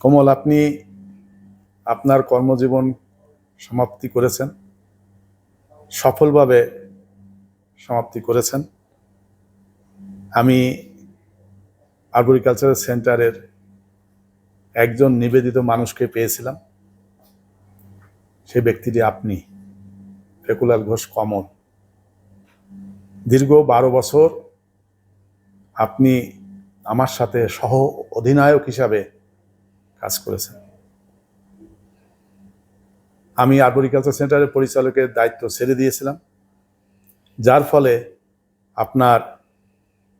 কমল, আপনি আপনার কর্মজীবন সমাপ্তি করেছেন। সফলভাবে সমাপ্তি করেছেন। আমি আগ্রিকালচারাল সেন্টারের একজন নিবেদিত মানুষকে পেয়েছিলাম। সেই ব্যক্তিটি আপনি, ফেকুলাল ঘোষ কমল। দীর্ঘ বারো বছর আপনি আমার সাথে সহ অধিনায়ক হিসাবে কাজ করেছেন। আমি আর্বরিকালচার সেন্টারের পরিচালকের দায়িত্ব ছেড়ে দিয়েছিলাম, যার ফলে আপনার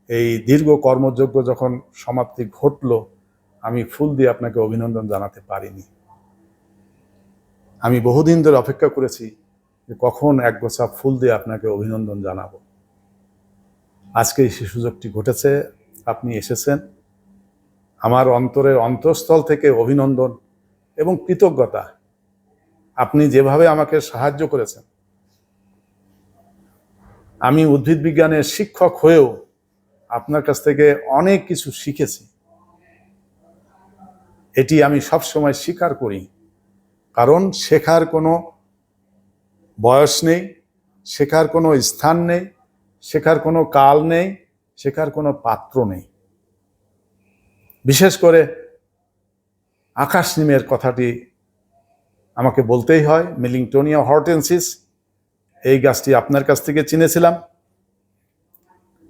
এই দীর্ঘ কর্মযোগ্য যখন সমাপ্তি ঘটল, আমি ফুল দিয়ে আপনাকে অভিনন্দন জানাতে পারিনি। আমি বহুদিন ধরে অপেক্ষা করেছি যে কখন এক গোছা ফুল দিয়ে আপনাকে অভিনন্দন জানাব। আজকে সেই সুযোগটি ঘটেছে, আপনি এসেছেন। আমার অন্তরের অন্তঃস্থল থেকে অভিনন্দন এবং কৃতজ্ঞতা। আপনি যেভাবে আমাকে সাহায্য করেছেন। আমি উদ্ভিদ বিজ্ঞানের শিক্ষক হয়েও আপনার কাছ থেকে অনেক কিছু শিখেছি। এটি আমি সব সময় স্বীকার করি। কারণ শেখার কোনো বয়স নেই, শেখার কোনো স্থান নেই, শেখার কোনো কাল নেই, শেখার কোনো পাত্র নেই। বিশেষ করে আকাশ নিমের কথাটি আমাকে বলতেই হয়, মিলিংটোনিয়া হর্টেন্সিস, এই গাছটি আপনার কাছ থেকে চিনেছিলাম।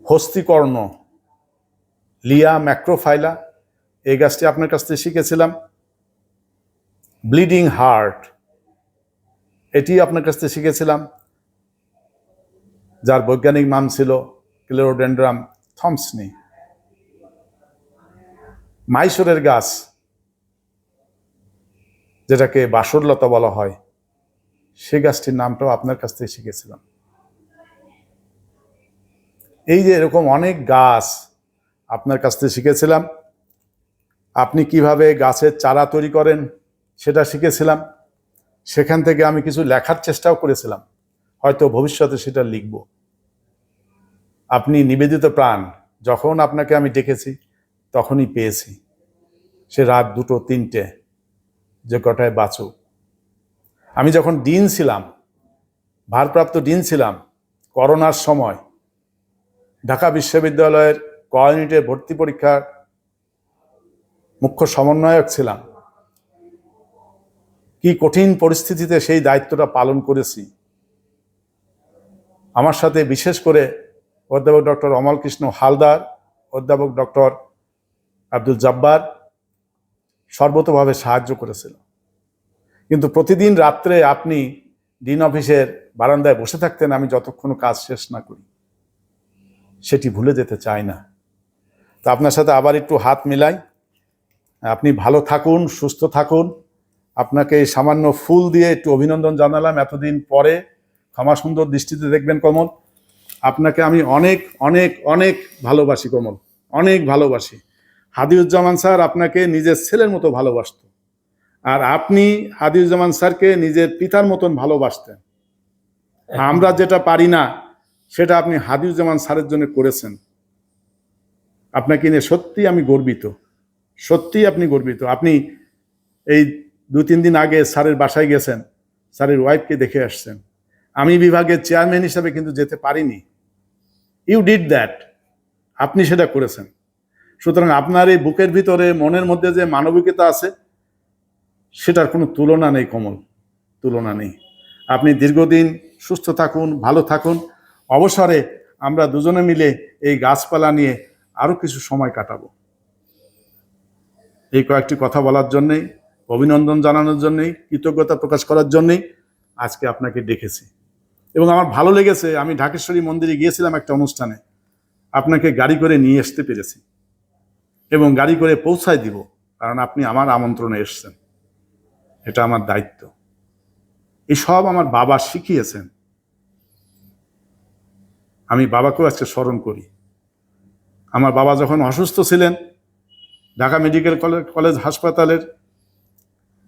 হস্তিকর্ণ, লিয়া ম্যাক্রোফাইলা, এই গাছটি আপনার কাছ থেকে শিখেছিলাম। ব্লিডিং হার্ট, এটি আপনার কাছ থেকে শিখেছিলাম। যার বৈজ্ঞানিক নাম ছিল ক্লেরোডেন্ড্রাম থমসনি। মাইসোরের গাছ, যেটাকে বাসরলতা বলা হয়, সে গাছটির নামটাও আপনার কাছ থেকে শিখেছিলাম। এই যে এরকম অনেক গাছ আপনার কাছ থেকে শিখেছিলাম। আপনি কীভাবে গাছের চারা তৈরি করেন সেটা শিখেছিলাম। সেখান থেকে আমি কিছু লেখার চেষ্টাও করেছিলাম। হয়তো ভবিষ্যতে সেটা লিখব। আপনি নিবেদিত প্রাণ, যখন আপনাকে আমি ডেকেছি, তখনই পেয়েছি। সে রাত দুটো, তিনটে যে কটায় বাঁচুক। আমি যখন ডিন ছিলাম, ভারপ্রাপ্ত ডিন ছিলাম, করোনার সময়, ঢাকা বিশ্ববিদ্যালয়ের ক ভর্তি পরীক্ষার মুখ্য সমন্বয়ক ছিলাম। কি কঠিন পরিস্থিতিতে সেই দায়িত্বটা পালন করেছি। আমার সাথে বিশেষ করে অধ্যাপক ডক্টর অমল কৃষ্ণ হালদার, অধ্যাপক ডক্টর আব্দুল জব্বার সর্বতভাবে সাহায্য করেছিল। কিন্তু প্রতিদিন রাত্রে আপনি ডিন অফিসের বারান্দায় বসে থাকতেন, আমি যতক্ষণ কাজ শেষ না করি, সেটি ভুলে যেতে চাই না। তো আপনার সাথে আবার একটু হাত মিলাই, আপনি ভালো থাকুন, সুস্থ থাকুন। আপনাকে এই সামান্য ফুল দিয়ে একটু অভিনন্দন জানালাম। এতদিন পরে ক্ষমা সুন্দর দৃষ্টিতে দেখবেন কমল। আপনাকে আমি অনেক অনেক অনেক ভালোবাসি কমল। অনেক ভালোবাসি। হাদিউজ্জামান স্যার আপনাকে নিজের ছেলের মতো ভালোবাসত। আর আপনি হাদিউজ্জামান স্যারকে নিজের পিতার মতন ভালোবাসতেন। আমরা যেটা পারি না, সেটা আপনি হাদিউজ্জামান স্যারের জন্য করেছেন। আপনাকে নিয়ে সত্যি আমি গর্বিত। সত্যি আপনি গর্বিত। আপনি এই দু তিন দিন আগে স্যারের বাসায় গেছেন, স্যারের ওয়াইফকে দেখে আসছেন। আমি বিভাগের চেয়ারম্যান হিসাবে কিন্তু যেতে পারিনি। You did that. আপনি সেটা করেছেন। সুতরাং আপনার এই বুকের ভিতরে মনের মধ্যে যে মানবিকতা আছে, সেটার কোনো তুলনা নেই কমল, তুলনা নেই। আপনি দীর্ঘদিন সুস্থ থাকুন, ভালো থাকুন। অবসরে আমরা দুজনে মিলে এই গাছপালা নিয়ে আরও কিছু সময় কাটাবো। এই কয়েকটি কথা বলার জন্যেই, অভিনন্দন জানানোর জন্যেই, কৃতজ্ঞতা প্রকাশ করার জন্যেই আজকে আপনাকে ডেকেছি। এবং আমার ভালো লেগেছে, আমি ঢাকেশ্বরী মন্দিরে গিয়েছিলাম একটা অনুষ্ঠানে। আপনাকে গাড়ি করে নিয়ে আসতে পেরেছি। এবং গাড়ি করে পৌঁছায় দিব, কারণ আপনি আমার আমন্ত্রণে এসছেন। এটা আমার দায়িত্ব। এসব আমার বাবা শিখিয়েছেন। আমি বাবাকেও আজকে স্মরণ করি। আমার বাবা যখন অসুস্থ ছিলেন, ঢাকা মেডিকেল কলেজ কলেজ হাসপাতালের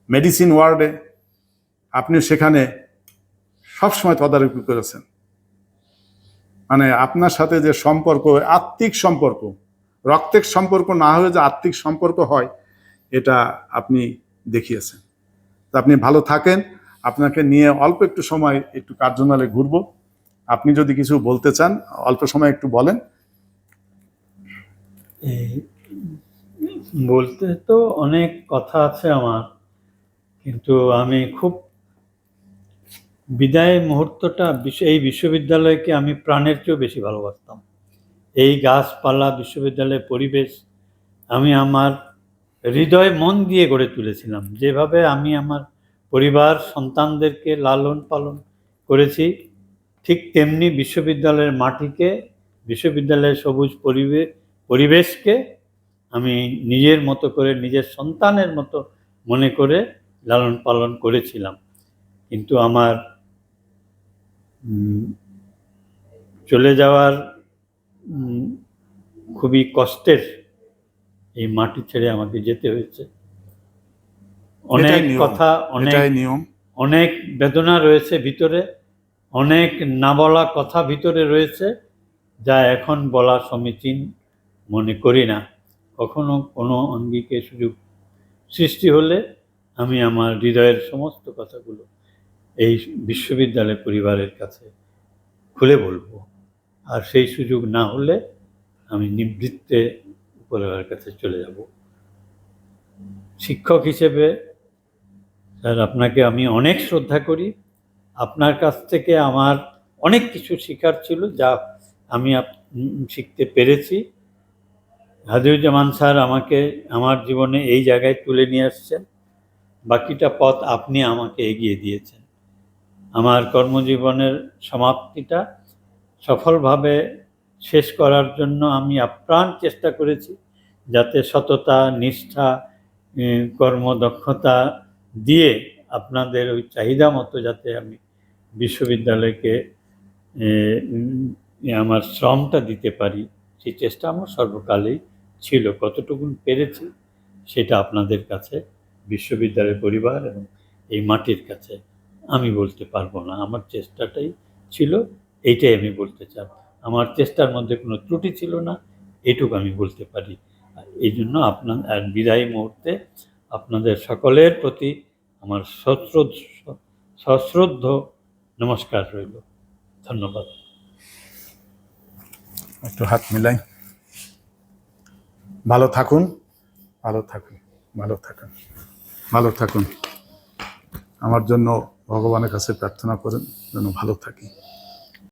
মেডিসিন ওয়ার্ডে আপনি সেখানে সবসময় তদারকি করেছেন। মানে আপনার সাথে যে সম্পর্ক, আত্মিক সম্পর্ক রক্তের সম্পর্ক না হয়ে যে আত্মিক সম্পর্ক হয়, এটা আপনি দেখিয়েছেন। তা আপনি ভালো থাকেন। আপনাকে নিয়ে অল্প একটু সময় একটু কার্যালয়ে ঘুরবো। আপনি যদি কিছু বলতে চান, অল্প সময় একটু বলেন। বলতে তো অনেক কথা আছে আমার, কিন্তু আমি খুব বিদায় মুহূর্তটা এই বিশ্ববিদ্যালয়কে আমি প্রাণের চেয়েও বেশি ভালোবাসতাম। এই গাছপালা বিশ্ববিদ্যালয়ের পরিবেশ আমি আমার হৃদয় মন দিয়ে গড়ে তুলেছিলাম। যেভাবে আমি আমার পরিবার, সন্তানদেরকে লালন পালন করেছি, ঠিক তেমনি বিশ্ববিদ্যালয়ের মাটিকে, বিশ্ববিদ্যালয়ের সবুজ পরিবেশ পরিবেশকে আমি নিজের মতো করে, নিজের সন্তানের মতো মনে করে লালন পালন করেছিলাম। কিন্তু আমার চলে যাওয়ার খুবই কষ্টের এই মাটি ছেড়ে আমাকে যেতে হয়েছে। অনেক কথা অনেক নিয়ম। অনেক বেদনা রয়েছে ভিতরে অনেক না বলা কথা ভিতরে রয়েছে যা এখন বলা সমীচীন মনে করি না। কখনো কোনো অঙ্গিকে সুযোগ সৃষ্টি হলে আমি আমার হৃদয়ের সমস্ত কথাগুলো এই বিশ্ববিদ্যালয় পরিবারের কাছে খুলে বলব। আর সেই সুযোগ না হলে আমি নিবৃত্তে পরিবারের কাছে চলে যাব। শিক্ষক হিসেবে স্যার, আপনাকে আমি অনেক শ্রদ্ধা করি। আপনার কাছ থেকে আমার অনেক কিছু শেখার ছিল যা আমি শিখতে পেরেছি। হাজিউজ্জামান স্যার আমাকে আমার জীবনে এই জায়গায় তুলে নিয়ে আসছেন। বাকিটা পথ আপনি আমাকে এগিয়ে দিয়েছেন। আমার কর্মজীবনের সমাপ্তিটা সফলভাবে শেষ করার জন্য আমি আপ্রাণ চেষ্টা করেছি যাতে সততা, নিষ্ঠা কর্মদক্ষতা দিয়ে আপনাদের ওই চাহিদা মতো যাতে আমি বিশ্ববিদ্যালয়কে আমার শ্রমটা দিতে পারি। সেই চেষ্টা আমার সর্বকালেই ছিল। কতটুকু পেরেছি সেটা আপনাদের কাছে, বিশ্ববিদ্যালয়ের পরিবার এবং এই মাটির কাছে আমি বলতে পারব না। আমার চেষ্টাটাই ছিল এইটাই আমি বলতে চাই। আমার চেষ্টার মধ্যে কোনো ত্রুটি ছিল না, এটুকু আমি বলতে পারি। এই জন্য আপনার বিদায়ী মুহূর্তে আপনাদের সকলের প্রতি আমার সশ্রদ্ধ সশ্রদ্ধ নমস্কার রইল। ধন্যবাদ। একটু হাত মিলাই। ভালো থাকুন ভালো থাকুন ভালো থাকুন ভালো থাকুন। আমার জন্য ভগবানের কাছে প্রার্থনা করেন, যেন ভালো থাকি।